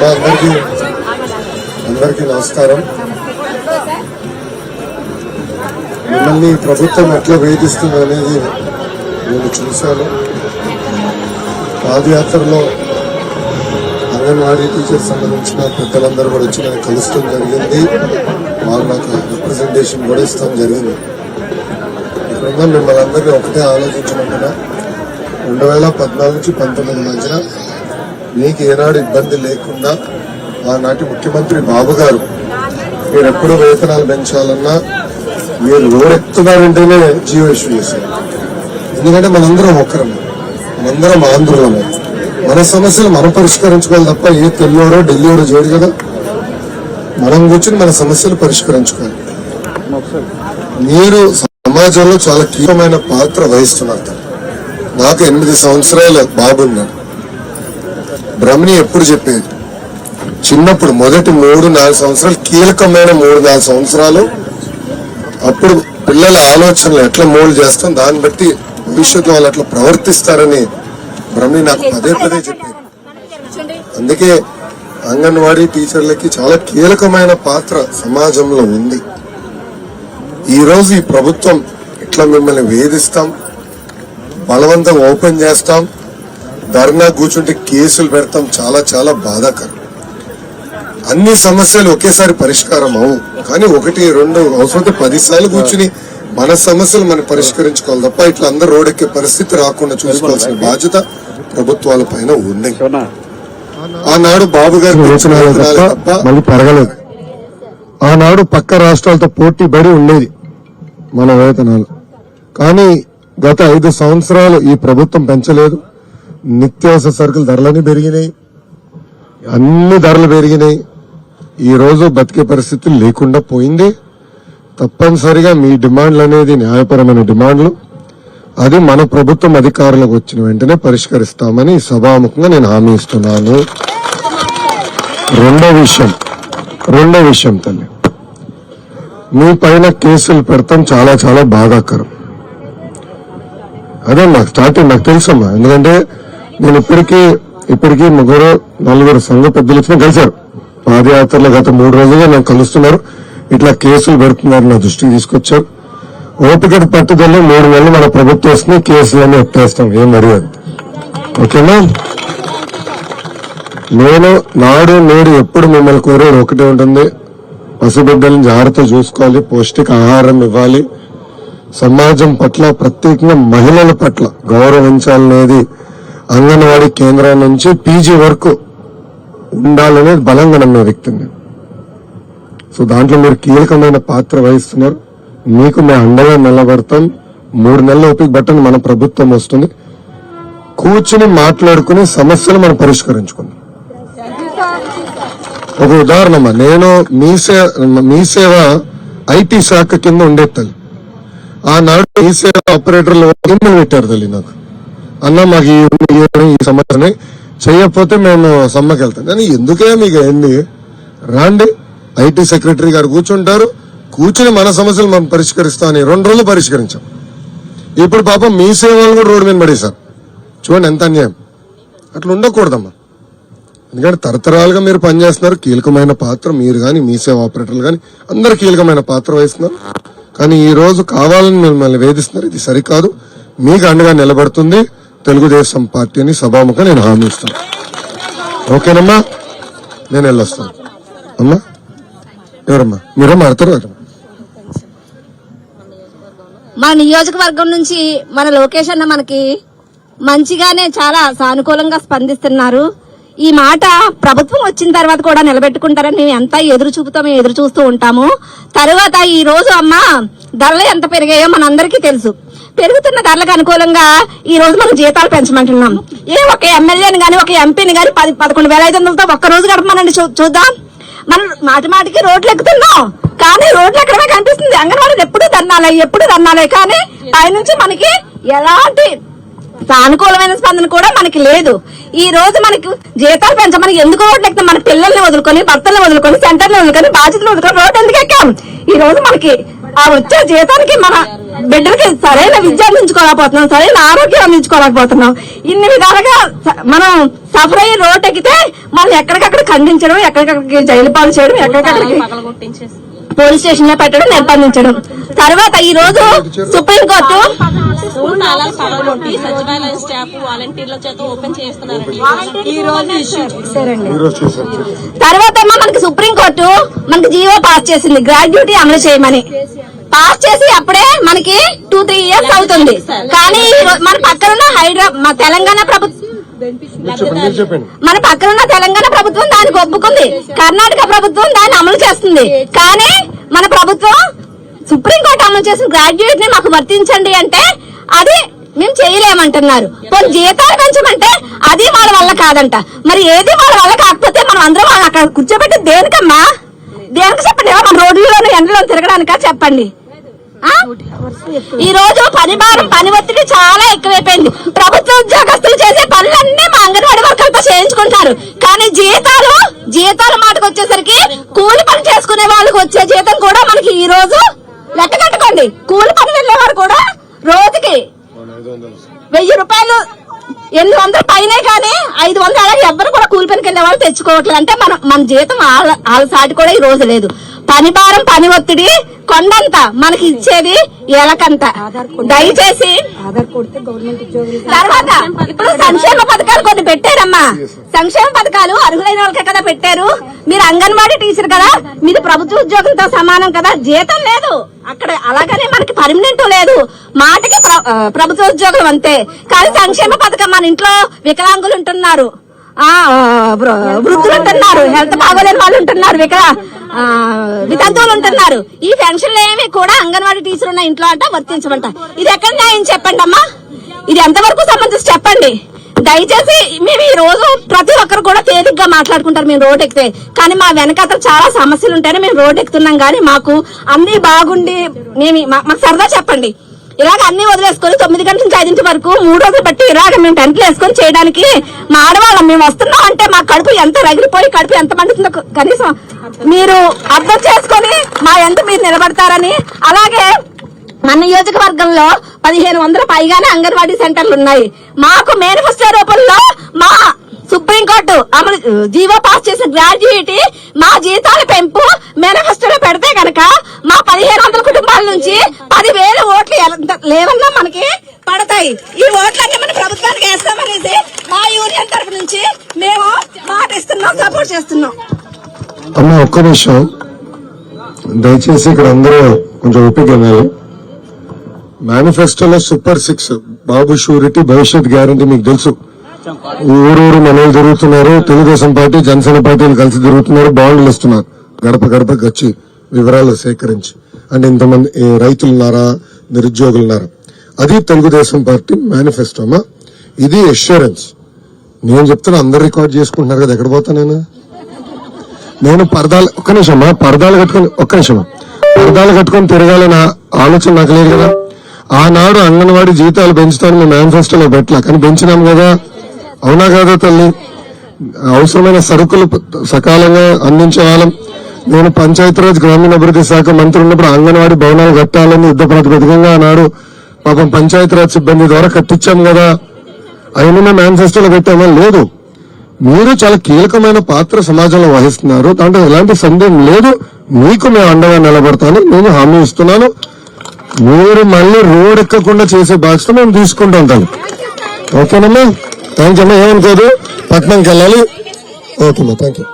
మా అందరికీ అందరికీ నమస్కారం. మిమ్మల్ని ప్రభుత్వం ఎట్లా వేధిస్తుంది అనేది నేను చూశాను. పాదయాత్రలో అంగన్వాడీ టీచర్స్ సంబంధించిన పెద్దలందరూ కూడా వచ్చి నేను కలుస్తాం జరిగింది. వాళ్ళు నాకు రిప్రజెంటేషన్ కూడా ఇస్తాం జరిగింది. ఇక్కడ మిమ్మల్ని అందరినీ ఒకటే ఆలోచించమంటున్నా రెండు వేల పద్నాలుగు నుంచి పంతొమ్మిది మధ్యన మీకు ఏనాడు ఇబ్బంది లేకుండా ఆనాటి ముఖ్యమంత్రి బాబు గారు మీరు ఎప్పుడు వేతనాలు పెంచాలన్నా మీరు రోడెత్తున్నారంటేనే జీవో ఇష్యూ చేశారు. ఎందుకంటే మనందరం ఒక్కరమే మనందరం ఆంధ్రులమే. మన సమస్యలు మనం పరిష్కరించుకోవాలి తప్ప ఏ తెల్లోడో ఢిల్లీడో చేయడు కదా? మనం కూర్చుని మన సమస్యలు పరిష్కరించుకోవాలి. మీరు సమాజంలో చాలా కీలకమైన పాత్ర వహిస్తున్నారు. నాకు ఎనిమిది సంవత్సరాల బాబున్నాడు బ్రహ్మని ఎప్పుడు చెప్పేది? చిన్నప్పుడు మొదటి మూడు నాలుగు సంవత్సరాలు కీలకమైన మూడు నాలుగు సంవత్సరాలు. అప్పుడు పిల్లల ఆలోచనలు ఎట్లా మోల్డ్ చేస్తాం? దాన్ని బట్టి భవిష్యత్తులో వాళ్ళు అట్లా ప్రవర్తిస్తారని బ్రహ్మని నాకు పదే పదే చెప్పేది. అందుకే అంగన్వాడీ టీచర్లకి చాలా కీలకమైన పాత్ర సమాజంలో ఉంది. ఈ రోజు ఈ ప్రభుత్వం ఇట్లా మిమ్మల్ని వేధిస్తాం బలవంతం ఓపెన్ చేస్తాం ధర్నా కూర్చుంటే కేసులు పెడతాం చాలా చాలా బాధాకరం. అన్ని సమస్యలు ఒకేసారి పరిష్కారం అవు కానీ ఒకటి రెండు అవసరం పది సార్లు కూర్చుని మన సమస్యలు మనం పరిష్కరించుకోవాలి తప్ప ఇట్లా అందరు రోడ్డెక్కే పరిస్థితి రాకుండా చూసుకోవాల్సిన బాధ్యత ప్రభుత్వాల పైన ఉంది. ఆనాడు బాబు గారు మళ్ళీ పెరగలేదు. ఆనాడు పక్క రాష్ట్రాలతో పోటీ పడి ఉండేది మన వేతనాలు. కానీ గత ఐదు సంవత్సరాలు ఈ ప్రభుత్వం పెంచలేదు. నిత్యావసర సరుకుల ధరలన్నీ పెరిగినాయి. అన్ని ధరలు పెరిగినాయి. ఈ రోజు బతికే పరిస్థితి లేకుండా పోయింది. తప్పనిసరిగా మీ డిమాండ్లు అనేది న్యాయపరమైన డిమాండ్లు. అది మన ప్రభుత్వం అధికారులకు వచ్చిన వెంటనే పరిష్కరిస్తామని సభాముఖంగా నేను హామీ ఇస్తున్నాను. రెండో విషయం రెండో విషయం తల్లి. మీ పైన కేసులు పెడతాం చాలా చాలా బాధాకరం అదే నాకు స్టార్టింగ్ నాకు తెలుసమ్మా. ఎందుకంటే నేను ఇప్పటికీ ఇప్పటికీ ముగ్గురు నలుగురు సంఘ పెద్దలు వచ్చిన కలిశారు పాదయాత్రలో గత మూడు రోజులుగా నాకు కలుస్తున్నారు. ఇట్లా కేసులు పెడుతున్నారు నా దృష్టికి తీసుకొచ్చారు. ఓపిక పట్టుదల మూడు నెలలు మన ప్రభుత్వం వస్తుంది కేసులన్నీ ఎత్తేస్తాం ఏం మర్యాద ఓకేనా? నేను నాడు నేడు ఎప్పుడు మిమ్మల్ని కోరేది ఒకటే ఉంటుంది. పసిబిడ్డలను జాగ్రత్త చూసుకోవాలి పౌష్టిక ఆహారం ఇవ్వాలి. సమాజం పట్ల ప్రత్యేకంగా మహిళల పట్ల గౌరవించాలనేది అంగన్వాడీ కేంద్రం నుంచి పీజీ వరకు ఉండాలనేది బలంగా నమ్మే వ్యక్తి నేను. సో దాంట్లో మీరు కీలకమైన పాత్ర వహిస్తున్నారు. మీకు మేము అండగా నిలబడతాం. మూడు నెలల ఓపిక బట్టని మన ప్రభుత్వం వస్తుంది. కూర్చుని మాట్లాడుకుని సమస్యలు మనం పరిష్కరించుకుందాం. ఒక ఉదాహరణమ్మా నేను మీ సేవ మీ సేవ ఐటీ శాఖ కింద ఉండే తల్లి. ఆనాడు మీ సేవ ఆపరేటర్లు ఇమ్మని పెట్టారు తల్లి నాకు. అన్న మాకు ఈ ఈ ఈ సమస్యని చేయకపోతే మేము సమ్మకి వెళ్తాం. కానీ ఎందుకే మీకు ఏంది రాండి. ఐటీ సెక్రటరీ గారు కూర్చుంటారు. కూర్చుని మన సమస్యలు మనం పరిష్కరిస్తామని రెండు రోజులు పరిష్కరించాం. ఇప్పుడు పాపం మీ సేవలు కూడా రోడ్డు మీద పడేశారు. చూడండి ఎంత అన్యాయం. అట్లా ఉండకూడదమ్మా. ఎందుకంటే తరతరాలుగా మీరు పనిచేస్తున్నారు. కీలకమైన పాత్ర మీరు కానీ మీ సేవ ఆపరేటర్లు కానీ అందరు కీలకమైన పాత్ర వహిస్తున్నారు. కానీ ఈ రోజు కావాలని మిమ్మల్ని వేధిస్తున్నారు. ఇది సరికాదు. మీకు అండగా నిలబడుతుంది. తెలుగుదేశం పార్టీని సభాముఖ నేను హామీ ఇస్తాను. ఓకేనమ్మా? నేను వెళ్ళొస్తాను. అమ్మా? ఎవరమ్మా? మీరే మారుతారు మన నియోజకవర్గం నుంచి మన లోకేష్ అన్న మనకి మంచిగానే చాలా సానుకూలంగా స్పందిస్తున్నారు. ఈ మాట ప్రభుత్వం వచ్చిన తర్వాత కూడా నిలబెట్టుకుంటారని మేము ఎంత ఎదురు చూపుతామో ఎదురు చూస్తూ ఉంటాము. తర్వాత ఈ రోజు అమ్మ ధరలు ఎంత పెరిగాయో మనందరికీ తెలుసు. పెరుగుతున్న ధరలకు అనుకూలంగా ఈ రోజు మనం జీతాలు పెంచమంటున్నాం. ఏ ఒక ఎమ్మెల్యేని గాని ఒక ఎంపీని గాని పది పదకొండు వేల ఐదు వందలతో ఒక్క రోజు గడపమనండి చూద్దాం. మనం మాటి మాటికి రోడ్లు ఎక్కుతున్నాం. కానీ రోడ్లు ఎక్కడమే కనిపిస్తుంది. అంగన్వాడీలు ఎప్పుడు దన్నాలే ఎప్పుడు దన్నాలే కానీ పైనుంచి మనకి ఎలాంటి సానుకూలమైన స్పందన కూడా మనకి లేదు. ఈ రోజు మనకి జీతాలు పెంచమని ఎందుకు రోడ్లు ఎక్కుతాం మన పిల్లల్ని వదులుకొని భర్తల్ని వదులుకొని సెంటర్ని వదులుకొని బాధ్యతలు వదులుకొని రోడ్డు ఎందుకు ఎక్కాం? ఈ రోజు మనకి ఆ వచ్చే జీతానికి మన బిడ్డలకి సరైన విద్య అందించుకోలేకపోతున్నాం సరైన ఆరోగ్యం అందించుకోలేకపోతున్నాం. ఇన్ని విధాలుగా మనం సఫర్ అయ్యి రోడ్డు ఎక్కితే మనం ఎక్కడికక్కడ ఖండించడం ఎక్కడికక్కడికి జైలు పాలు చేయడం ఎక్కడికక్కడికి పోలీస్ స్టేషన్లో పెట్టడం నిర్బంధించడం. తర్వాత ఈ రోజు సుప్రీంకోర్టు సచివాలయం స్టాఫ్ వాలంటీర్ల చేత ఓపెన్ ఈ రోజు తర్వాత ఏమో మనకి సుప్రీంకోర్టు మనకి జీవో పాస్ చేసింది. గ్రాడ్యుటీ అమలు చేయమని. పాస్ చేసి అప్పుడే మనకి టూ త్రీ ఇయర్స్ అవుతుంది. కానీ మన పక్కనున్న హైదరాబాద్ తెలంగాణ ప్రభుత్వం మన పక్కనున్న తెలంగాణ ప్రభుత్వం దానికి ఒప్పుకుంది కర్ణాటక ప్రభుత్వం దాన్ని అమలు చేస్తుంది. కానీ మన ప్రభుత్వం సుప్రీంకోర్టు అమలు చేసిన గ్రాడ్యుయేట్ని మాకు వర్తించండి అంటే అది మేము చేయలేమంటున్నారు. కొన్ని జీతాలు పెంచమంటే అది వాళ్ళ వల్ల కాదంట. మరి ఏది వాళ్ళ వల్ల కాకపోతే మనం అందరం వాళ్ళు అక్కడ కూర్చోబెట్టి దేనికమ్మా? దేనికి చెప్పండి? మన రోడ్లలోనూ ఎండలో తిరగడానికా చెప్పండి. ఈ రోజు పని భారం పని ఒత్తిడి చాలా ఎక్కువైపోయింది. ప్రభుత్వ ఉద్యోగస్తులు చేసే పనులన్నీ మా అంగన్వాడీ వర్కర్లతో చేయించుకుంటారు కానీ జీతాలు జీతాల మాటకు వచ్చేసరికి కూలి పని చేసుకునే వాళ్ళకి వచ్చే జీతం కూడా మనకి ఈ రోజు లెక్క కట్టుకోండి. కూలి పని వెళ్ళేవారు కూడా రోజుకి వెయ్యి రూపాయలు ఎనిమిది వందల పైనే కానీ ఐదు వందలు అలాగే ఎవ్వరు కూడా కూలి పనికి వెళ్ళే వాళ్ళు తెచ్చుకోవట్లేదు. అంటే మనం మన జీతం వాళ్ళ వాళ్ళ సాటి కూడా ఈ రోజు లేదు. పని భారం పని ఒత్తిడి కొండంత మనకి ఇచ్చేది ఎలకంత దయచేసి తర్వాత ఇప్పుడు సంక్షేమ పథకాలు కొన్ని పెట్టారమ్మా. సంక్షేమ పథకాలు అర్హులైన వాళ్ళకే కదా పెట్టారు. మీరు అంగన్వాడీ టీచర్ కదా మీరు ప్రభుత్వ ఉద్యోగంతో సమానం కదా. జీతం లేదు. అక్కడ అలాగనే మనకి పర్మనెంట్ లేదు. మాటకి ప్రభుత్వ ఉద్యోగం అంతే. కానీ సంక్షేమ పథకం మన ఇంట్లో వికలాంగులు ఉంటున్నారు. వృద్ధులు ఉంటున్నారు. హెల్త్ బాగోలేని వాళ్ళు ఉంటున్నారు. వికల వితంతువులు ఉంటున్నారు. ఈ పెన్షన్లు ఏమి కూడా అంగన్వాడీ టీచర్ ఉన్న ఇంట్లో అంట వర్తించమంట. ఇది ఎక్కడ న్యాయం చెప్పండి అమ్మా? ఇది ఎంతవరకు సంబంధించి చెప్పండి? దయచేసి మేము ఈ రోజు ప్రతి ఒక్కరు కూడా తేలిగ్గా మాట్లాడుకుంటారు. మేము రోడ్ ఎక్కితే. కానీ మా వెనకాతల చాలా సమస్యలు ఉంటాయని మేము రోడ్ ఎక్కుతున్నాం. కానీ మాకు అన్ని బాగుండి మేము మా- మాకు సరదా చెప్పండి. ఇలాగ అన్ని వదిలేసుకొని తొమ్మిది గంటల నుంచి ఐదింటి వరకు మూడు రోజులు బట్టి ఇలాగ మేము టెంట్లు వేసుకొని చేయడానికి మా ఆడవాళ్ళం. మేము వస్తున్నాం అంటే మా కడుపు ఎంత రగిలిపోయి కడుపు ఎంత మండుతుందో కనీసం మీరు అర్థం చేసుకొని మా ఎంత మీరు నిలబడతారని. అలాగే మన నియోజకవర్గంలో పదిహేను వందల పైగానే అంగన్వాడీ సెంటర్లు ఉన్నాయి. మాకు మేనిఫెస్టో రూపంలో మా సుప్రీంకోర్టు అమలు జీవో పాస్ చేసిన గ్రాడ్యుయేట్ మా జీతాల పెంపు మేనిఫెస్టోలో పెడితే కనుక మా పదిహేను వందల కుటుంబాల నుంచి పదివేల ఓట్లు లేవన్నా మనకి పడతాయి. ఈ ఓట్లన్నీ మన ప్రభుత్వానికి వేస్తామనేసి మా యూనియన్ తరఫు నుంచి మేము మాట ఇస్తున్నాం సపోర్ట్ చేస్తున్నాం. అమ్మ ఒక్క నిమిషం. దయచేసి ఇక్కడ అందరూ కొంచెం ఓపిక వినాలి. మేనిఫెస్టోలో సూపర్ సిక్స్ బాబు షూరిటీ భవిష్యత్ గ్యారంటీ మీకు తెలుసు. ఊరూరు మనలు తిరుగుతున్నారు తెలుగుదేశం పార్టీ జనసేన పార్టీలు కలిసి తిరుగుతున్నారు బాండ్లు ఇస్తున్నారు. గడప గడపకి వచ్చి వివరాలు సేకరించి. అంటే ఇంతమంది రైతులున్నారా నిరుద్యోగులు ఉన్నారు అది తెలుగుదేశం పార్టీ మేనిఫెస్టో ఇది ఎష్యూరెన్స్ నేను చెప్తున్నా అందరు రికార్డ్ చేసుకుంటున్నారు కదా ఎక్కడ పోతా నేను? నేను పరదాలు ఒక్క నిమిషమా పరదాలు కట్టుకొని ఒక్క నిమిషమా పరదాలు కట్టుకొని తిరగాలన్న ఆలోచన నాకు లేదు కదా. ఆనాడు అంగన్వాడీ జీతాలు పెంచుతాను మేము మేనిఫెస్టోలో పెట్టలే కానీ పెంచినాం కదా. అవునా కదా తల్లి? అవసరమైన సరుకులు సకాలంగా అందించే వాళ్ళం. నేను పంచాయతీరాజ్ గ్రామీణాభివృద్ధి శాఖ మంత్రి ఉన్నప్పుడు అంగన్వాడీ భవనాలు కట్టాలని యుద్ధ ప్రాతిపదికంగా ఆనాడు పాపం పంచాయతీరాజ్ సిబ్బంది ద్వారా కట్టించాం కదా. అయినా మేము మేనిఫెస్టోలో పెట్టామా లేదు. మీరు చాలా కీలకమైన పాత్ర సమాజంలో వహిస్తున్నారు. దాంట్లో ఎలాంటి సందేహం లేదు. మీకు మేము అండగా నిలబడతాను. నేను హామీ ఇస్తున్నాను. మీరు మళ్ళీ రోడ్ ఎక్కకుండా చేసే బాధ్యత మేము తీసుకుంటాం తను. ఓకేనమ్మా? థ్యాంక్ యూ అమ్మా. ఏమనుకోదు. పట్నంకి వెళ్ళాలి ఓకేమ్మా థ్యాంక్ యూ